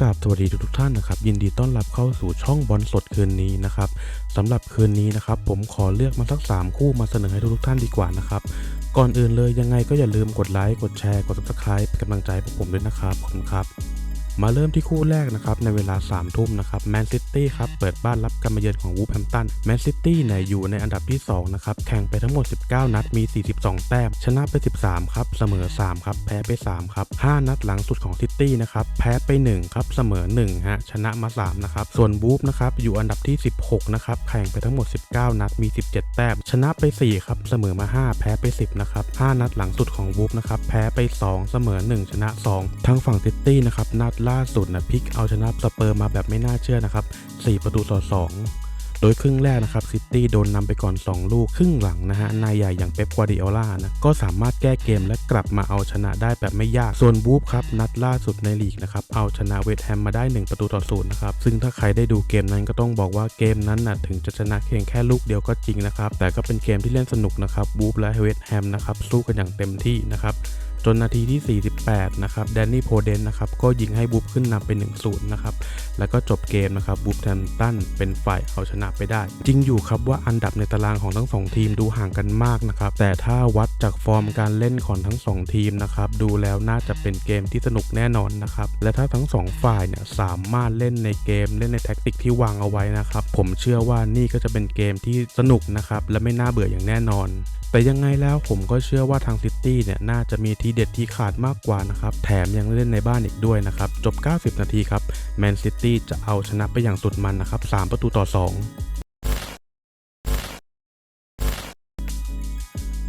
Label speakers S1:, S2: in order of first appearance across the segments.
S1: กราบสวัสดีทุกทุกท่านนะครับยินดีต้อนรับเข้าสู่ช่องบอลสดคืนนี้นะครับสำหรับคืนนี้นะครับผมขอเลือกมาสัก 3 คู่มาเสนอให้ทุกทุกท่านดีกว่านะครับก่อนอื่นเลยยังไงก็อย่าลืมกดไลค์กดแชร์กด subscribe เป็นกำลังใจพวกผมด้วยนะครับขอบคุณครับ มาเริ่มที่คู่แรกนะครับในเวลา3ทุ่มนะครับแมนซิตี้ครับเปิดบ้านรับการมาเยือนของวูฟแฮมตันแมนซิตี้เนี่ยอยู่ในอันดับที่2นะครับแข่งไปทั้งหมด 19 นัดมี 42 แต้ม ชนะไป 13 ครับ เสมอ 3 ครับ แพ้ไป 3 ครับ 5 นัดหลังสุดของซิตี้นะครับแพ้ไป 1 ครับ เสมอ 1 ฮะ ชนะมา 3 นะครับ ส่วนวูฟนะครับอยู่อันดับที่ 16 นะครับ แข่งไปทั้งหมด 19 นัดมี 17 แต้ม ชนะไป 4 ครับ เสมอมา 5 แพ้ไป 10 นะครับ 5 นัดหลังสุดของวูฟนะครับแพ้ไป 2 เสมอ 1 ชนะ 2ทั้งฝั่งซิตี้นะครับนัดล่าาสุดนะพิกเอาชนะสเปอร์มาแบบไม่น่าเชื่อนะครับ 4 ประตูต่อ 2 โดยครึ่งแรกนะครับซิตี้โดนนำไปก่อน 2 ลูก ครึ่งหลังนะฮะนายใหญ่อย่างเป๊ปกัวาดิโอลานะก็สามารถแก้เกมและกลับมาเอาชนะได้แบบไม่ยาก ส่วนบูฟครับ นัดล่าสุดในลีกนะครับเอาชนะเวสต์แฮมมาได้ 1 ประตูต่อศูนย์นะครับ ซึ่งถ้าใครได้ดูเกมนั้นก็ต้องบอกว่าเกมนั้นนะถึงจะชนะเพียงแค่ลูกเดียวก็จริงนะครับแต่ก็เป็นเกมที่เล่นสนุกนะครับบูฟและเวสต์แฮมนะครับสู้กันอย่างเต็มที่นะครับ จนนาทีที่ 48 นะครับแดนนี่โพเดนนะครับ ก็ยิงให้บูฟขึ้นนำเป็น 1-0 นะครับ แล้วก็จบเกมนะครับบูฟแทมตันเป็นฝ่ายเอาชนะไปได้ จริงอยู่ครับว่าอันดับในตารางของทั้ง 2 ทีมดูห่างกันมากนะครับ แต่ถ้าวัดจากฟอร์มการเล่นของทั้ง 2 ทีมนะครับ ดูแล้วน่าจะเป็นเกมที่สนุกแน่นอนนะครับ และถ้าทั้ง 2 ฝ่ายเนี่ยสามารถเล่นในเกมเล่นในแท็กติกที่วางเอาไว้นะครับ ผมเชื่อว่านี่ก็จะเป็นเกมที่สนุกนะครับและไม่น่าเบื่ออย่างแน่นอน แต่ยังไงแล้วผมก็เชื่อว่าทางซิตี้เนี่ยน่าจะมีทีเด็ดที่ขาดมากกว่านะครับ แถมยังเล่นในบ้านอีกด้วยนะครับ จบ 90 นาทีครับ แมนซิตี้จะเอาชนะไปอย่างสุดมันนะครับ 3 ประตูต่อ 2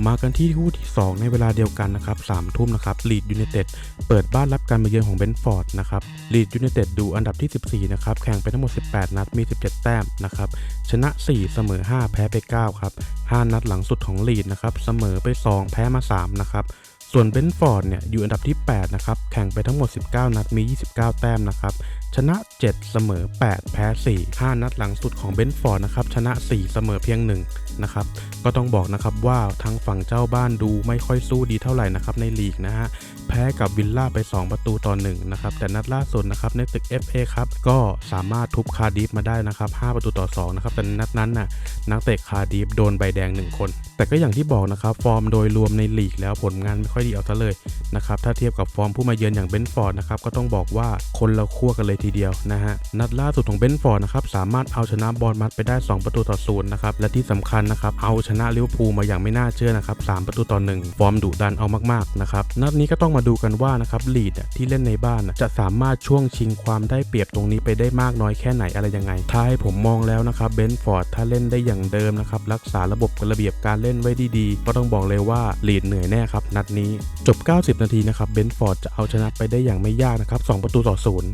S1: มากันที่คู่ที่ 2 ในเวลาเดียวกันนะครับ3ทุ่มนะครับลีดยู i นเต็ดเปิดบ้านรับการมาเยือนของเบนฟอร์ดนะครับลีดยู i นเต็ดดูอันดับที่ 14 นะครับ แข่งไปทั้งหมด 18 นัด มี 17 แต้มนะครับ ชนะ 4 เสมอ 5 แพ้ไป 9 ครับ 5 นัดหลังสุดของลีดนะครับ เสมอไป 2 แพ้มา 3 นะครับ ส่วนเบนฟอร์ดเนี่ยอยู่อันดับที่ 8 นะครับ แข่งไปทั้งหมด 19 นัดมี 29 แต้มนะครับ ชนะ 7 เสมอ 8 แพ้ 4 5 นัดหลังสุดของเบนฟอร์ดนะครับ ชนะ 4 เสมอเพียง 1 นะครับ ก็ต้องบอกนะครับว่าทางฝั่งเจ้าบ้านดูไม่ค่อยสู้ดีเท่าไหร่นะครับในลีกนะฮะ แพ้กับวิลล่าไป 2 ประตูต่อ1นะครับ แต่นัดล่าสุดนะครับในตึก FA ครับ ก็สามารถทุบคาร์ดิฟมาได้นะครับ 5 ประตูต่อ2นะครับ แต่นัดนั้นน่ะนักเตะคาร์ดิฟโดนใบแดง 1 คน แต่ก็อย่างที่บอกนะครับฟอร์มโดยรวมในลีกแล้วผลงานไม่ค่อยดีเอาซะเลยนะครับ ถ้าเทียบกับฟอร์มผู้มาเยือนอย่างเบนฟอร์ดนะครับ ก็ต้องบอกว่าคนละขั้วกันเลยทีเดียวนะฮะ นัดล่าสุดของเบนฟอร์ดนะครับ สามารถเอาชนะบอลมัดไปได้ 2 ประตูต่อศูนย์นะครับ และที่สำคัญนะครับเอาชนะลิเวอร์พูลมาอย่างไม่น่าเชื่อนะครับ3ประตูต่อ1ฟอร์มดุดันเอามากๆนะครับนัดนี้ก็ต้องมาดูกันว่านะครับลีดที่เล่นในบ้านจะสามารถช่วงชิงความได้เปรียบตรงนี้ไปได้มากน้อยแค่ไหนอะไรยังไงถ้าให้ผมมองแล้วนะครับเบนฟอร์ดถ้าเล่นได้อย่างเดิมนะครับรักษาระบบระเบียบการเล่นไว้ดีๆ ก็ต้องบอกเลยว่าลีดเหนื่อยแน่ครับนัดนี้จบ 90 นาทีนะครับเบนฟอร์ดจะเอาชนะไปได้อย่างไม่ยากนะครับ2ประตูต่อศูนย์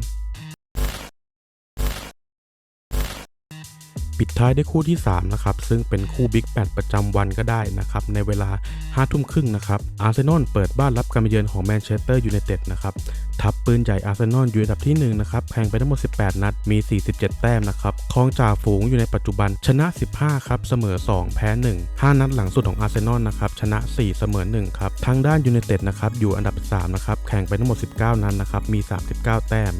S1: ปิดท้ายได้คู่ที่ 3 นะครับ ซึ่งเป็นคู่บิ๊กแมตช์ประจำวันก็ได้นะครับ ในเวลา5ทุ่มครึ่งนะครับอาร์เซนอลเปิดบ้านรับการเยือนของแมนเชสเตอร์ยูไนเต็ดนะครับ ทัพปืนใหญ่อาร์เซนอลอยู่อันดับที่1นะครับแข่งไปทั้งหมด 18 นัด มี 47 แต้มนะครับครองจ่าฝูงอยู่ในปัจจุบันชนะ 15 ครับ เสมอ 2 แพ้ 1 5 นัดหลังสุดของอาร์เซนอลนะครับชนะ 4 เสมอ 1 ครับ ทางด้านยูไนเต็ดนะครับอยู่อันดับ 3 นะครับ แข่งไปทั้งหมด 19 นัดนะครับ มี 39 แต้ม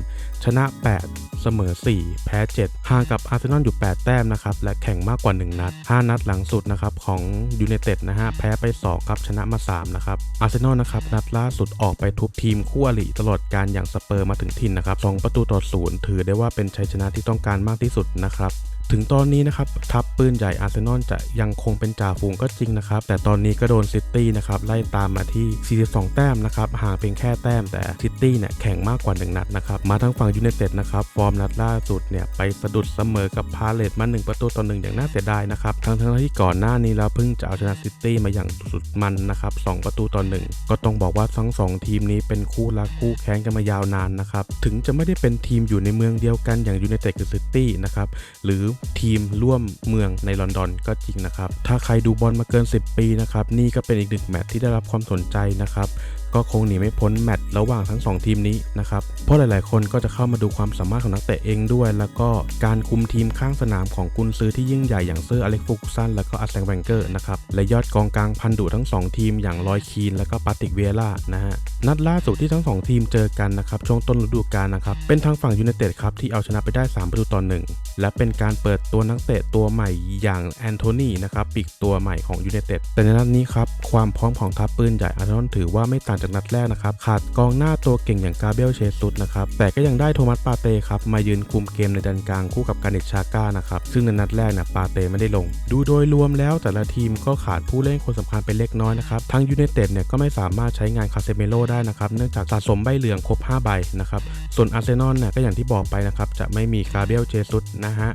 S1: ชนะ 8 เสมอ 4 แพ้ 7 ห่างกับอาร์เซนอลอยู่ 8 แต้มนะครับ และแข่งมากกว่า 1 นัด 5 นัดหลังสุดนะครับของยูไนเต็ดนะฮะ แพ้ไป 2 ครับ ชนะมา 3 นะครับ อาร์เซนอลนะครับ นัดล่าสุดออกไปทุบทีมคู่อริตลอดการอย่างสเปอร์มาถึงถิ่นนะครับ2ประตูต่อศูนย์ถือได้ว่าเป็นชัยชนะที่ต้องการมากที่สุดนะครับ ถึงตอนนี้นะครับทัพปืนใหญ่อาร์เซนอลจะยังคงเป็นจ่าฝูงก็จริงนะครับ แต่ตอนนี้ก็โดนซิตี้นะครับไล่ตามมาที่ 42 แต้มนะครับห่างเพียงแค่แต้มแต่ซิตี้เนี่ยแข่งมากกว่า 1 นัดนะครับ มาทางฝั่งยูไนเต็ดนะครับ ฟอร์มนัดล่าสุดเนี่ยไปสะดุดเสมอกับพาเลตมา 1 ประตูต่อ1อย่างน่าเสียดายนะครับ ทั้งทั้งที่ก่อนหน้านี้แล้วเพิ่งจะเอาชนะซิตี้มาอย่างสุดมันนะครับ2ประตูต่อ1ก็ต้องบอกว่าทั้ง 2 ทีมนี้เป็นคู่รักคู่แข่งกันมายาวนานนะครับถึงจะไม่ได้เป็นทีมอยู่ในเมืองเดียวกันอย่างยูไนเต็ดกับซิตี้นะครับหรือทีมร่วมเมืองในลอนดอนก็จริงนะครับ ถ้าใครดูบอลมาเกิน 10 ปีนะครับ นี่ก็เป็นอีกหนึ่งแมตช์ที่ได้รับความสนใจนะครับก็คงหนีไม่พ้นแมตช์ระหว่างทั้ง 2 ทีมนี้นะครับ เพราะหลาย ๆ คนก็จะเข้ามาดูความสามารถของนักเตะเองด้วย แล้วก็การคุมทีมข้างสนามของกุนซือที่ยิ่งใหญ่อย่างเซอร์อเล็กฟูกุสันแล้วก็อาร์เซนแวนเกอร์นะครับ และยอดกองกลางพันดุทั้ง 2 ทีมอย่างลอยคีนแล้วก็ปาติกเวียร่านะฮะ นัดล่าสุดที่ทั้ง 2 ทีมเจอกันนะครับช่วงต้นฤดูกาลนะครับ เป็นทางฝั่งยูไนเต็ดครับที่เอาชนะไปได้3ประตูต่อหนึ่งและเป็นการเปิดตัวนักเตะตัวใหม่อย่างแอนโทนีนะครับปีกตัวใหม่ของยูไนเต็ดแต่ในนัดนี้ครับความพร้อมของทัพปืนใหญ่อาร์เซนอลถือว่าไม่ต่างจากนัดแรกนะครับขาดกองหน้าตัวเก่งอย่างกาเบลเชซุสนะครับแต่ก็ยังได้โทมัสปาเต้ครับมายืนคุมเกมในดันกลางคู่กับการเนชาก้านะครับซึ่งในนัดแรกนะปาเต้ไม่ได้ลง ดูโดยรวมแล้วแต่ละทีมก็ขาดผู้เล่นคนสำคัญไปเล็กน้อยนะครับทางยูไนเต็ดเนี่ยก็ไม่สามารถใช้งานคาเซเมโลได้นะครับเนื่องจากสะสมใบเหลืองครบ 5 ใบนะครับส่วนอาร์เซนอลเนี่ยก็อย่างที่บอกไปนะครับจะไม่มีกาเบลเจซุสนะฮะ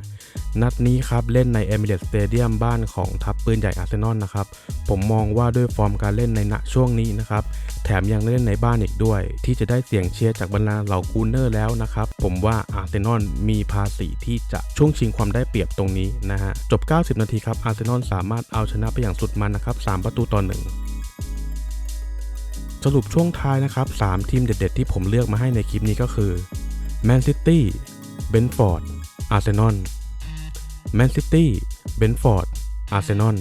S1: นัดนี้ครับเล่นในเอมิเรตสเตเดียมบ้านของทัพปืนใหญ่อาร์เซนอลนะครับผมมองว่าด้วยฟอร์มการเล่นในณช่วงนี้นะครับแถมยังเล่นในบ้านอีกด้วย ที่จะได้เสียงเชียร์จากบรรดาเหล่ากูนเนอร์แล้วนะครับ ผมว่าอาร์เซนอลมีภาษีที่จะช่วงชิงความได้เปรียบตรงนี้นะฮะ จบ 90 นาทีครับอาร์เซนอลสามารถเอาชนะไปอย่างสุดมันนะครับ 3 ประตูต่อหนึ่งสรุปช่วงท้ายนะครับ 3 ทีมเด็ด ๆ ที่ผมเลือกมาให้ในคลิปนี้ก็คือแมนซิตี้ เบนฟอร์ด อาร์เซนอล แมนซิตี้ เบนฟอร์ด อาร์เซนอล